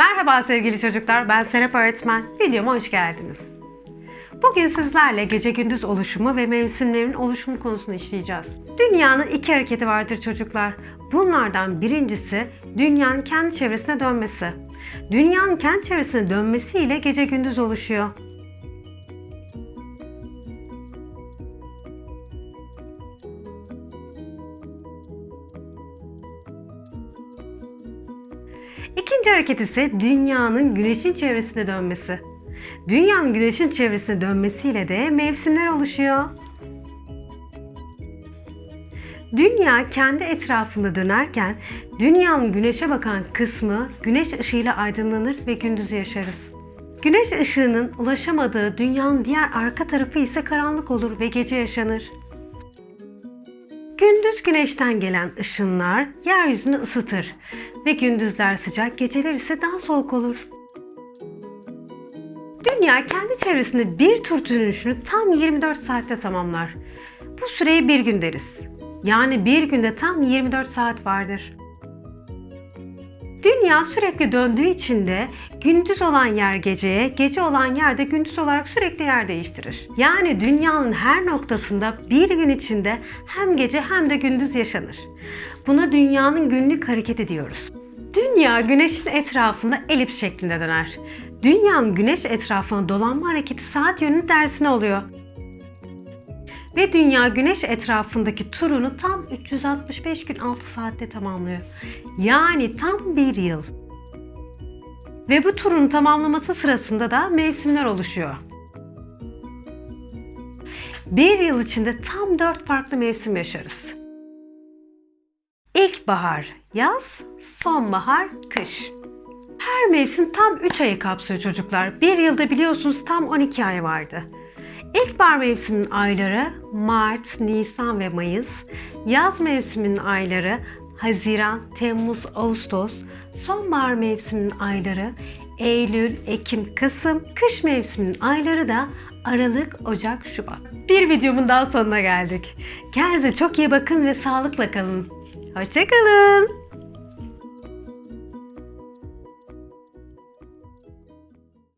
Merhaba sevgili çocuklar, ben Serap Öğretmen. Videoma hoş geldiniz. Bugün sizlerle gece gündüz oluşumu ve mevsimlerin oluşumu konusunu işleyeceğiz. Dünyanın iki hareketi vardır çocuklar. Bunlardan birincisi dünyanın kendi çevresine dönmesi. Dünyanın kendi çevresine dönmesiyle gece gündüz oluşuyor. İkinci hareket ise dünyanın güneşin çevresine dönmesi. Dünyanın güneşin çevresine dönmesiyle de mevsimler oluşuyor. Dünya kendi etrafında dönerken dünyanın güneşe bakan kısmı güneş ışığıyla aydınlanır ve gündüz yaşarız. Güneş ışığının ulaşamadığı dünyanın diğer arka tarafı ise karanlık olur ve gece yaşanır. Gündüz güneşten gelen ışınlar yeryüzünü ısıtır ve gündüzler sıcak, geceler ise daha soğuk olur. Dünya kendi çevresinde bir tur dönüşünü tam 24 saatte tamamlar. Bu süreye bir gün deriz. Yani bir günde tam 24 saat vardır. Dünya sürekli döndüğü için de gündüz olan yer geceye, gece olan yer de gündüz olarak sürekli yer değiştirir. Yani dünyanın her noktasında bir gün içinde hem gece hem de gündüz yaşanır. Buna dünyanın günlük hareketi diyoruz. Dünya güneşin etrafında elips şeklinde döner. Dünyanın güneş etrafına dolanma hareketi saat yönünün tersine oluyor. Ve dünya güneş etrafındaki turunu tam 365 gün 6 saatte tamamlıyor. Yani tam bir yıl. Ve bu turun tamamlaması sırasında da mevsimler oluşuyor. Bir yıl içinde tam 4 farklı mevsim yaşarız. İlkbahar, yaz, sonbahar, kış. Her mevsim tam 3 ayı kapsıyor çocuklar. Bir yılda biliyorsunuz tam 12 ay vardı. İlkbahar mevsiminin ayları Mart, Nisan ve Mayıs. Yaz mevsiminin ayları Haziran, Temmuz, Ağustos. Sonbahar mevsiminin ayları Eylül, Ekim, Kasım. Kış mevsiminin ayları da Aralık, Ocak, Şubat. Bir videomun daha sonuna geldik. Kendinize çok iyi bakın ve sağlıkla kalın. Hoşçakalın.